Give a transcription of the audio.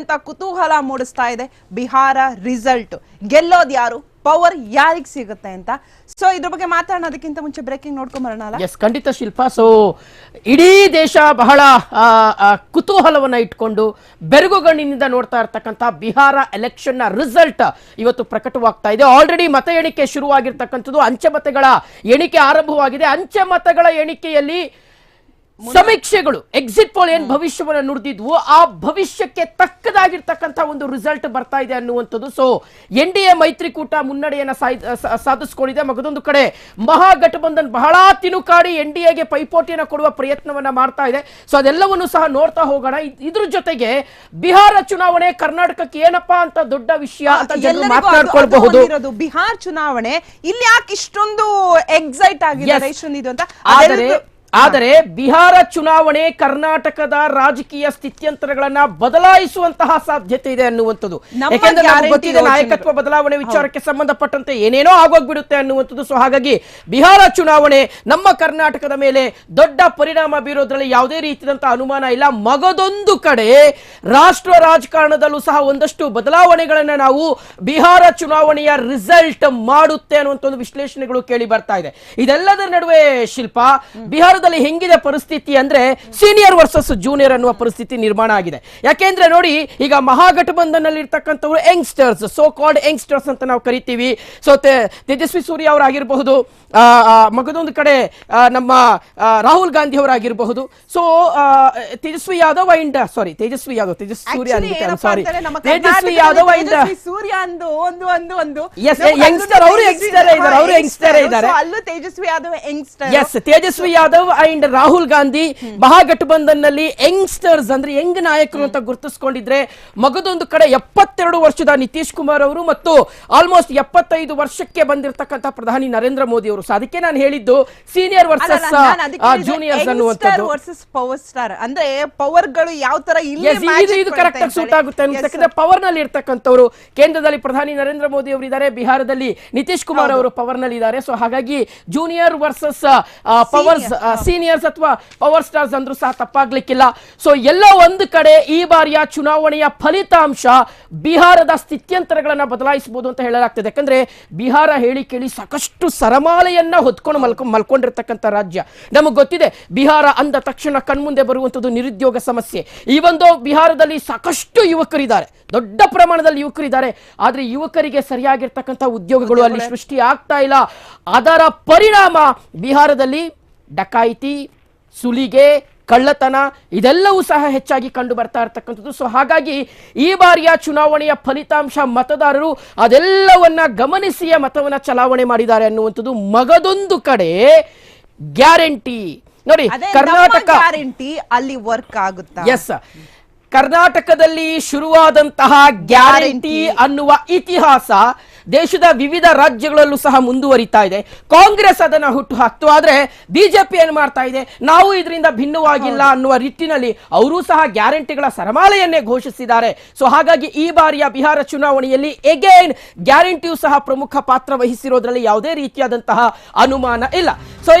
ಅಂತ ಕುತೂಹಲ ಮೂಡಿಸ್ತಾ ಇದೆ. ಬಿಹಾರ ರಿಸಲ್ಟ್ ಗೆಲ್ಲೋದು ಯಾರು? ಪವರ್ ಯಾರಿಗ್ ಸಿಗುತ್ತೆ ಅಂತ. ಸೊ ಇದ್ರ ಬಗ್ಗೆ ಮಾತಾಡೋದಕ್ಕಿಂತ ಮುಂಚೆ ಬ್ರೇಕಿಂಗ್ ನೋಡ್ಕೊಂಡ್ ಬರೋಣ ಅಲ್ಲ ಎಸ್ ಖಂಡಿತ ಶಿಲ್ಪ. ಸೊ ಇಡೀ ದೇಶ ಬಹಳ ಕುತೂಹಲವನ್ನ ಇಟ್ಕೊಂಡು ಬೆರಗುಗಣ್ಣಿನಿಂದ ನೋಡ್ತಾ ಇರ್ತಕ್ಕಂಥ ಬಿಹಾರ ಎಲೆಕ್ಷನ್ನ ರಿಸಲ್ಟ್ ಇವತ್ತು ಪ್ರಕಟವಾಗ್ತಾ ಇದೆ. ಆಲ್ರೆಡಿ ಮತ ಎಣಿಕೆ ಶುರುವಾಗಿರ್ತಕ್ಕಂಥದ್ದು. ಅಂಚೆ ಮತಗಳ ಎಣಿಕೆ ಆರಂಭವಾಗಿದೆ. ಅಂಚೆ ಮತಗಳ ಎಣಿಕೆಯಲ್ಲಿ ಸಮೀಕ್ಷೆಗಳು ಎಕ್ಸಿಟ್ ಪೋಲ್ ಏನ್ ಭವಿಷ್ಯವನ್ನ ನುಡಿದಿದ್ವು ಆ ಭವಿಷ್ಯಕ್ಕೆ ತಕ್ಕದಾಗಿರ್ತಕ್ಕಂಥ ಒಂದು ರಿಸಲ್ಟ್ ಬರ್ತಾ ಇದೆ ಅನ್ನುವಂಥದ್ದು. ಸೊ ಎನ್ ಡಿ ಎ ಮೈತ್ರಿಕೂಟ ಮುನ್ನಡೆಯನ್ನ ಸಾಧಿಸ್ಕೊಂಡಿದೆ. ಮಗದೊಂದು ಕಡೆ ಮಹಾಗಠಬಂಧನ್ ಬಹಳ ತಿನುಕಾಡಿ ಎನ್ ಡಿ ಎಗೆ ಪೈಪೋಟಿಯನ್ನು ಕೊಡುವ ಪ್ರಯತ್ನವನ್ನ ಮಾಡ್ತಾ ಇದೆ. ಸೊ ಅದೆಲ್ಲವನ್ನು ಸಹ ನೋಡ್ತಾ ಹೋಗೋಣ. ಇದ್- ಇದ್ರ ಜೊತೆಗೆ ಬಿಹಾರ ಚುನಾವಣೆ ಕರ್ನಾಟಕಕ್ಕೆ ಏನಪ್ಪಾ ಅಂತ ದೊಡ್ಡ ವಿಷಯ ಅಂತ ಜನರು ಮಾತನಾಡ್ಕೊಳ್ಬಹುದು ಬಿಹಾರ್ ಚುನಾವಣೆ ಇಲ್ಲಿ ಯಾಕೆ ಇಷ್ಟೊಂದು ಎಕ್ಸೈಟ್ ಆಗಿದೆ ಅಂತ. ಆದರೆ ಆದರೆ ಬಿಹಾರ ಚುನಾವಣೆ ಕರ್ನಾಟಕದ ರಾಜಕೀಯ ಸ್ಥಿತ್ಯಂತರಗಳನ್ನ ಬದಲಾಯಿಸುವಂತಹ ಸಾಧ್ಯತೆ ಇದೆ ಅನ್ನುವಂಥದ್ದು. ಯಾಕೆಂದ್ರೆ. ನಾಯಕತ್ವ ಬದಲಾವಣೆ ವಿಚಾರಕ್ಕೆ ಸಂಬಂಧಪಟ್ಟಂತೆ ಏನೇನೋ ಆಗೋಗ್ಬಿಡುತ್ತೆ ಅನ್ನುವಂಥದ್ದು. ಸೊ ಹಾಗಾಗಿ ಬಿಹಾರ ಚುನಾವಣೆ ನಮ್ಮ ಕರ್ನಾಟಕದ ಮೇಲೆ ದೊಡ್ಡ ಪರಿಣಾಮ ಬೀರೋದ್ರಲ್ಲಿ ಯಾವುದೇ ರೀತಿಯಾದಂತಹ ಅನುಮಾನ ಇಲ್ಲ. ಮಗದೊಂದು ಕಡೆ ರಾಷ್ಟ್ರ ರಾಜಕಾರಣದಲ್ಲೂ ಸಹ ಒಂದಷ್ಟು ಬದಲಾವಣೆಗಳನ್ನ ನಾವು ಬಿಹಾರ ಚುನಾವಣೆಯ ರಿಸಲ್ಟ್ ಮಾಡುತ್ತೆ ಅನ್ನುವಂಥ ಒಂದು ವಿಶ್ಲೇಷಣೆಗಳು ಕೇಳಿ ಬರ್ತಾ ಇದೆ. ಇದೆಲ್ಲದರ ನಡುವೆ ಶಿಲ್ಪ ಬಿಹಾರದಲ್ಲಿ ಹೆಂಗಿದೆ ಪರಿಸ್ಥಿತಿ ಅಂದ್ರೆ ಸೀನಿಯರ್ ವರ್ಸಸ್ ಜೂನಿಯರ್ ಅನ್ನುವ ಪರಿಸ್ಥಿತಿ ನಿರ್ಮಾಣ ಆಗಿದೆ. ಯಾಕೆಂದ್ರೆ ನೋಡಿ ಈಗ ಮಹಾಗಠಬಂಧನ್ ಅಲ್ಲಿ ಇರ್ತಕ್ಕಂಥವ್ರು ಯಂಗ್ಸ್ಟರ್ಸ್ ಸೋ ಕಾಲ್ಡ್ ಯಂಗ್ಸ್ಟರ್ಸ್ ಅಂತ ನಾವು ಕರಿತೀವಿ. ಸೊ ತೇಜಸ್ವಿ ಸೂರ್ಯ ಅವರಾಗಿರಬಹುದು ಮಗದೊಂದು ಕಡೆ ನಮ್ಮ Rahul Gandhi ಅವರಾಗಿರಬಹುದು. So Tejashwi Yadav and sorry Tejashwi Yadav Tejasvi Surya sorry Tejashwi Yadav and Surya ಅಂದು ಒಂದು ಒಂದು ಒಂದು. ಎಸ್ ಯಂಗ್ಸ್ಟರ್ ಅವರು ಯಂಗ್ಸ್ಟರ್ ಇದ್ದಾರೆ, ಅವರು youngster. ಇದ್ದಾರೆ. ಅಲ್ಲೂ Tejashwi Yadav youngster yes Tejashwi Yadav and Rahul Gandhi ಮಹಾಗಠಬಂಧನ್ನಲ್ಲಿ youngsters ಅಂದ್ರೆ ಯಂಗ್ ನಾಯಕರು ಅಂತ ಗುರುತಿಸ್ಕೊಂಡಿದ್ರೆ ಮಗದೊಂದು ಕಡೆ ಎಪ್ಪತ್ತೆರಡು ವರ್ಷದ ನಿತೀಶ್ ಕುಮಾರ್ ಅವರು ಮತ್ತು ಆಲ್ಮೋಸ್ಟ್ ಎಪ್ಪತ್ತೈದು ವರ್ಷಕ್ಕೆ ಬಂದಿರತಕ್ಕಂತ ಪ್ರಧಾನಿ ನರೇಂದ್ರ ಮೋದಿ ಅವರು. ಸೊ ಅದಕ್ಕೆ ನಾನು ಹೇಳಿದ್ದು ಸೀನಿಯರ್ ವರ್ಸಸ್ ಜೂನಿಯರ್ಸ್ ಅನ್ನುವಂಥದ್ದು. ವರ್ಸಸ್ ಪವರ್ ಸ್ಟಾರ್ ಅಂದ್ರೆ ಪವರ್ಗಳು ಯಾವ ತರ ಇದು ಕರೆಕ್ಟ್ ಆಗಿ ಸೂಟ್ ಆಗುತ್ತೆ. ಯಾಕಂದ್ರೆ ಪವರ್ನಲ್ಲಿ ಇರ್ತಕ್ಕಂಥವ್ರು ಕೇಂದ್ರದಲ್ಲಿ ಪ್ರಧಾನಿ ನರೇಂದ್ರ ಮೋದಿ ಅವರು ಇದ್ದಾರೆ ಬಿಹಾರದಲ್ಲಿ ನಿತೀಶ್ ಕುಮಾರ್ ಅವರು ಪವರ್ನಲ್ಲಿ ಇದ್ದಾರೆ. ಸೊ ಹಾಗಾಗಿ ಜೂನಿಯರ್ ವರ್ಸಸ್ ಪವರ್ಸ್ ಸೀನಿಯರ್ಸ್ ಅಥವಾ ಪವರ್ ಸ್ಟಾರ್ಸ್ ಅಂದ್ರೂ ಸಹ ತಪ್ಪಾಗ್ಲಿಕ್ಕಿಲ್ಲ. ಸೊ ಎಲ್ಲ ಒಂದು ಕಡೆ ಈ ಬಾರಿಯ ಚುನಾವಣೆಯ ಫಲಿತಾಂಶ ಬಿಹಾರದ ಸ್ಥಿತ್ಯಂತರಗಳನ್ನ ಬದಲಾಯಿಸಬಹುದು ಅಂತ ಹೇಳಲಾಗ್ತದೆ. ಯಾಕಂದ್ರೆ ಬಿಹಾರ ಹೇಳಿ ಕೇಳಿ ಸಾಕಷ್ಟು ಸರಮಾಲೆಯನ್ನ ಹೊತ್ಕೊಂಡು ಮಲ್ಕೊ, ಮಲ್ಕೊಂಡಿರ್ತಕ್ಕಂಥ ರಾಜ್ಯ. ನಮಗೆ ಗೊತ್ತಿದೆ, ಬಿಹಾರ ಅಂದ ತಕ್ಷಣ ಕಣ್ಮುಂದೆ ಬರುವಂಥದ್ದು ನಿರುದ್ಯೋಗ ಸಮಸ್ಯೆ. ಈ ಒಂದು ಬಿಹಾರದಲ್ಲಿ ಸಾಕಷ್ಟು ಯುವಕರಿದ್ದಾರೆ. ದೊಡ್ಡ ಪ್ರಮಾಣದಲ್ಲಿ ಯುವಕರಿದ್ದಾರೆ. ಆದ್ರೆ ಯುವಕರಿಗೆ ಸರಿಯಾಗಿರ್ತಕ್ಕಂಥ ಉದ್ಯೋಗಗಳು ಅಲ್ಲಿ ಸೃಷ್ಟಿ ಆಗ್ತಾ ಇಲ್ಲ. ಅದರ ಪರಿಣಾಮ ಬಿಹಾರದಲ್ಲಿ ಡಕಾಯಿತಿ ಸುಲಿಗೆ ಕಳ್ಳತನ ಇದೆಲ್ಲವೂ ಸಹ ಹೆಚ್ಚಾಗಿ ಕಂಡು ಬರ್ತಾ ಇರತಕ್ಕಂಥದ್ದು. ಸೊ ಹಾಗಾಗಿ ಈ ಬಾರಿಯ ಚುನಾವಣೆಯ ಫಲಿತಾಂಶ ಮತದಾರರು ಅದೆಲ್ಲವನ್ನ ಗಮನಿಸಿಯೇ ಮತವನ್ನ ಚಲಾವಣೆ ಮಾಡಿದ್ದಾರೆ ಅನ್ನುವಂಥದ್ದು ಮಗದೊಂದು ಕಡೆ ಗ್ಯಾರಂಟಿ. ನೋಡಿ ಕರ್ನಾಟಕ ಗ್ಯಾರಂಟಿ ಅಲ್ಲಿ ವರ್ಕ್ ಆಗುತ್ತೆ? ಎಸ್ ಕರ್ನಾಟಕದಲ್ಲಿ ಶುರುವಾದಂತಹ ಗ್ಯಾರಂಟಿ. ಅನ್ನುವ ಇತಿಹಾಸ ದೇಶದ ವಿವಿಧ ರಾಜ್ಯಗಳಲ್ಲೂ ಸಹ ಮುಂದುವರಿತಾ ಇದೆ. ಕಾಂಗ್ರೆಸ್ ಅದನ್ನು ಹುಟ್ಟು ಹಾಕ್ತು. ಆದರೆ ಬಿಜೆಪಿ ಏನು ಮಾಡ್ತಾ ಇದೆ? ನಾವು ಇದರಿಂದ ಭಿನ್ನವಾಗಿಲ್ಲ ಅನ್ನುವ ನಿಟ್ಟಿನಲ್ಲಿ ಅವರೂ ಸಹ ಗ್ಯಾರಂಟಿಗಳ ಸರಮಾಲೆಯನ್ನೇ ಘೋಷಿಸಿದ್ದಾರೆ. ಸೊ ಹಾಗಾಗಿ ಈ ಬಾರಿಯ ಬಿಹಾರ ಚುನಾವಣೆಯಲ್ಲಿ ಎಗೇನ್ ಗ್ಯಾರಂಟಿಯೂ ಸಹ ಪ್ರಮುಖ ಪಾತ್ರ ವಹಿಸಿರೋದ್ರಲ್ಲಿ ಯಾವುದೇ ರೀತಿಯಾದಂತಹ ಅನುಮಾನ ಇಲ್ಲ. ಸೊ ಈಗ